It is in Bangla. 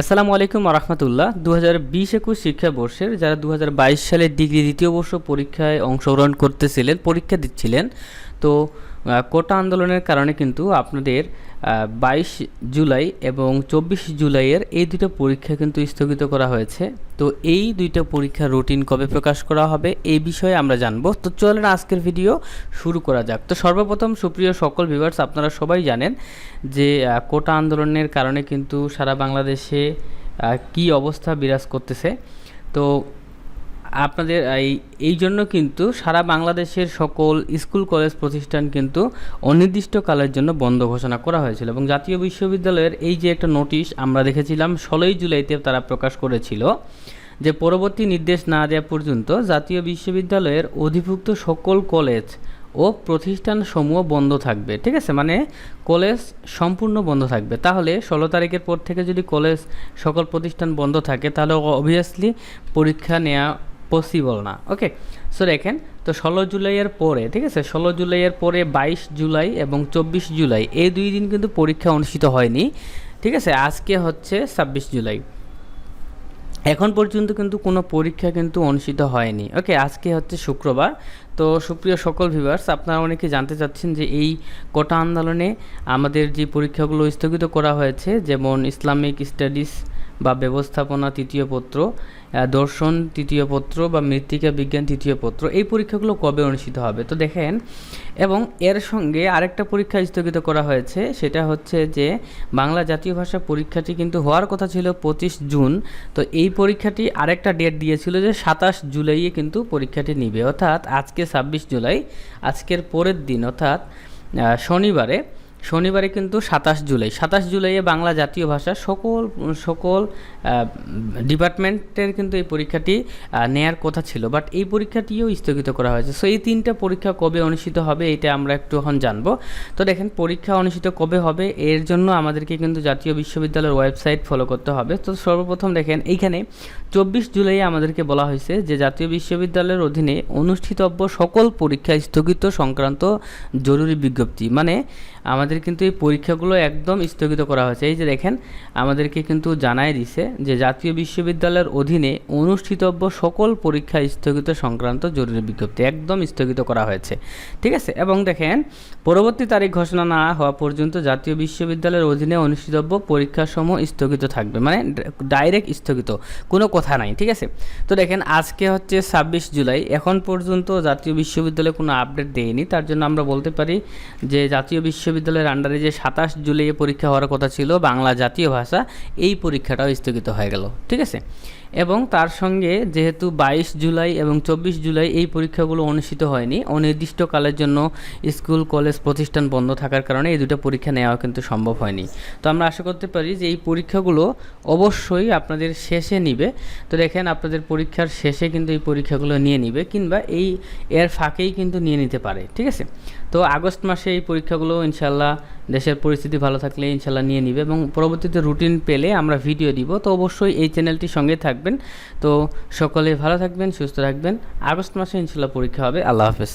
আসসালামু আলাইকুম রহমতুল্লাহ দু হাজার বিশ একুশ শিক্ষাবর্ষের যারা দু হাজার বাইশ সালের ডিগ্রি দ্বিতীয় বর্ষ পরীক্ষায় অংশগ্রহণ করতেছিলেন, পরীক্ষা দিচ্ছিলেন, তো কোটা আন্দোলনের কারণে কিন্তু আপনাদের বাইশ জুলাই এবং চব্বিশ জুলাইয়ের এই দুটো পরীক্ষা কিন্তু স্থগিত করা হয়েছে। তো এই দুইটা পরীক্ষার রুটিন কবে প্রকাশ করা হবে এই বিষয়ে আমরা জানব। তো চলেন আজকের ভিডিও শুরু করা যাক। তো সর্বপ্রথম সুপ্রিয় সকল ভিউয়ার্স আপনারা সবাই জানেন যে কোটা আন্দোলনের কারণে কিন্তু সারা বাংলাদেশে কি অবস্থা বিরাজ করতেছে। তো আপনাদের এই এই জন্য কিন্তু সারা বাংলাদেশের সকল স্কুল, কলেজ প্রতিষ্ঠান কিন্তু অনির্দিষ্টকালের জন্য বন্ধ ঘোষণা করা হয়েছিল এবং জাতীয় বিশ্ববিদ্যালয়ের এই যে একটা নোটিশ আমরা দেখেছিলাম ষোলোই জুলাইতে তারা প্রকাশ করেছিল যে পরবর্তী নির্দেশ না দেওয়া পর্যন্ত জাতীয় বিশ্ববিদ্যালয়ের অধিভুক্ত সকল কলেজ ও প্রতিষ্ঠান সমূহ বন্ধ থাকবে। ঠিক আছে? মানে কলেজ সম্পূর্ণ বন্ধ থাকবে। তাহলে ষোলো তারিখের পর থেকে যদি কলেজ সকল প্রতিষ্ঠান বন্ধ থাকে, তাহলে অবভিয়াসলি পরীক্ষা নেওয়া পসিবল না। ওকে সো দেখেন, তো ষোলো জুলাইয়ের পরে, ঠিক আছে, ষোলো জুলাইয়ের পরে বাইশ জুলাই এবং চব্বিশ জুলাই, এই দুই দিন কিন্তু পরীক্ষা অনুষ্ঠিত হয়নি, ঠিক আছে, আজকে হচ্ছে ছাব্বিশ জুলাই। এখন পর্যন্ত কিন্তু কোনো পরীক্ষা কিন্তু অনুষ্ঠিত হয়নি। ওকে আজকে হচ্ছে শুক্রবার, তো সুপ্রিয় সকল ভিউয়ার্স আপনারা অনেকে জানতে চাচ্ছেন যে এই কোটা আন্দোলনে আমাদের যে পরীক্ষাগুলো স্থগিত করা হয়েছে, যেমন ইসলামিক স্টাডিজ বা ব্যবস্থাপনা তৃতীয় পত্র দর্শন তৃতীয় পত্র বা মৃত্তিকা বিজ্ঞান তৃতীয় পত্র, এই পরীক্ষাগুলো কবে অনুষ্ঠিত হবে? তো দেখেন, এবং এর সঙ্গে আরেকটা পরীক্ষা স্থগিত করা হয়েছে, সেটা হচ্ছে যে বাংলা জাতীয় ভাষা পরীক্ষাটি কিন্তু হওয়ার কথা ছিল পঁচিশ জুন, তো এই পরীক্ষাটি আরেকটা ডেট দিয়েছিল যে সাতাশ জুলাইয়ে কিন্তু পরীক্ষাটি নিবে। অর্থাৎ আজকে ছাব্বিশ জুলাই, আজকের পরের দিন, অর্থাৎ শনিবারে। শনিবারে কিন্তু সাতাশ জুলাই। সাতাশ জুলাইয়ে বাংলা জাতীয় ভাষা সকল সকল ডিপার্টমেন্টের কিন্তু এই পরীক্ষাটি নেয়ার কথা ছিল। বাট এই পরীক্ষাটিও স্থগিত করা হয়েছে। সো এই তিনটা পরীক্ষা কবে অনুষ্ঠিত হবে এটা আমরা একটু এখন জানব। তো দেখেন, পরীক্ষা অনুষ্ঠিত কবে হবে এর জন্য আমাদেরকে কিন্তু জাতীয় বিশ্ববিদ্যালয়ের ওয়েবসাইট ফলো করতে হবে। তো সর্বপ্রথম দেখেন, এইখানে চব্বিশ জুলাই আমাদেরকে বলা হয়েছে যে জাতীয় বিশ্ববিদ্যালয়ের অধীনে অনুষ্ঠিতব্য সকল পরীক্ষা স্থগিত সংক্রান্ত জরুরি বিজ্ঞপ্তি। মানে আমাদের কিন্তু এই পরীক্ষাগুলো একদম স্থগিত করা হয়েছে। এই যে দেখেন, আমাদেরকে কিন্তু জানাই দিছে যে জাতীয় বিশ্ববিদ্যালয়ের অধীনে অনুষ্ঠিতব্য সকল পরীক্ষা স্থগিত সংক্রান্ত জরুরি বিজ্ঞপ্তি একদম স্থগিত করা হয়েছে। ঠিক আছে? এবং দেখেন, পরবর্তী তারিখ ঘোষণা না হওয়া পর্যন্ত জাতীয় বিশ্ববিদ্যালয়ের অধীনে অনুষ্ঠিতব্য পরীক্ষাসমূহ স্থগিত থাকবে। মানে ডাইরেক্ট স্থগিত, কোনো কথা নাই। ঠিক আছে? তো দেখেন, আজকে হচ্ছে ছাব্বিশ জুলাই। এখন পর্যন্ত জাতীয় বিশ্ববিদ্যালয়ে কোনো আপডেট দেয়নি। তার জন্য আমরা বলতে পারি যে জাতীয় বিশ্ববিদ্যালয়ের আন্ডারে যে সাতাশ জুলাই পরীক্ষা হওয়ার কথা ছিল বাংলা জাতীয় ভাষা, এই পরীক্ষাটাও স্থগিত হয়ে গেল। ঠিক আছে? এবং তার সঙ্গে যেহেতু বাইশ জুলাই এবং চব্বিশ জুলাই এই পরীক্ষাগুলো অনুষ্ঠিত হয়নি, অনির্দিষ্টকালের জন্য স্কুল, কলেজ প্রতিষ্ঠান বন্ধ থাকার কারণে এই দুটো পরীক্ষা নেওয়া কিন্তু সম্ভব হয়নি। তো আমরা আশা করতে পারি যে এই পরীক্ষাগুলো অবশ্যই আপনাদের শেষে নিবে। তো দেখেন আপনাদের পরীক্ষার শেষে কিন্তু এই পরীক্ষাগুলো নিয়ে নিবে কিংবা এই এর ফাঁকেই কিন্তু নিয়ে নিতে পারে, ঠিক আছে? তো আগস্ট মাসে এই পরীক্ষাগুলো ইনশাল্লাহ দেশের পরিস্থিতি ভালো থাকলে ইনশাল্লাহ নিয়ে নিবে এবং পরবর্তীতে রুটিন পেলে আমরা ভিডিও দিব। তো অবশ্যই এই চ্যানেলটির সঙ্গে থাকবেন। তো সকলে ভালো থাকবেন সুস্থ রাখবেন আগস্ট মাসে ইনশাল্লাহ পরীক্ষা হবে। আল্লাহ হাফেজ।